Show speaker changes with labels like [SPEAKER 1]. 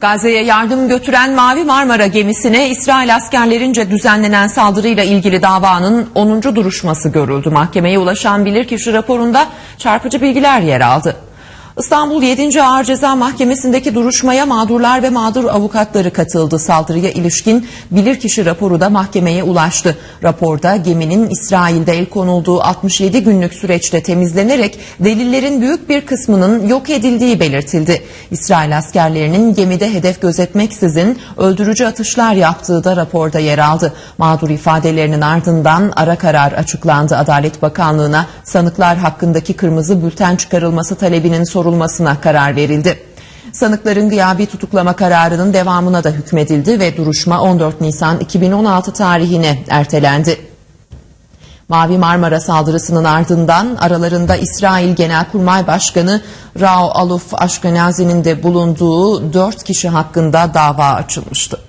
[SPEAKER 1] Gazze'ye yardım götüren Mavi Marmara gemisine İsrail askerlerince düzenlenen saldırıyla ilgili davanın 10. duruşması görüldü. Mahkemeye ulaşan bilirkişi raporunda çarpıcı bilgiler yer aldı. İstanbul 7. Ağır Ceza Mahkemesi'ndeki duruşmaya mağdurlar ve mağdur avukatları katıldı. Saldırıya ilişkin bilirkişi raporu da mahkemeye ulaştı. Raporda geminin İsrail'de el konulduğu 67 günlük süreçte temizlenerek delillerin büyük bir kısmının yok edildiği belirtildi. İsrail askerlerinin gemide hedef gözetmeksizin öldürücü atışlar yaptığı da raporda yer aldı. Mağdur ifadelerinin ardından ara karar açıklandı. Adalet Bakanlığı'na sanıklar hakkındaki kırmızı bülten çıkarılması talebinin sorulmasına karar verildi. Sanıkların gıyabi tutuklama kararının devamına da hükmedildi ve duruşma 14 Nisan 2016 tarihine ertelendi. Mavi Marmara saldırısının ardından aralarında İsrail Genelkurmay Başkanı Rao Aluf Ashkenazi'nin de bulunduğu 4 kişi hakkında dava açılmıştı.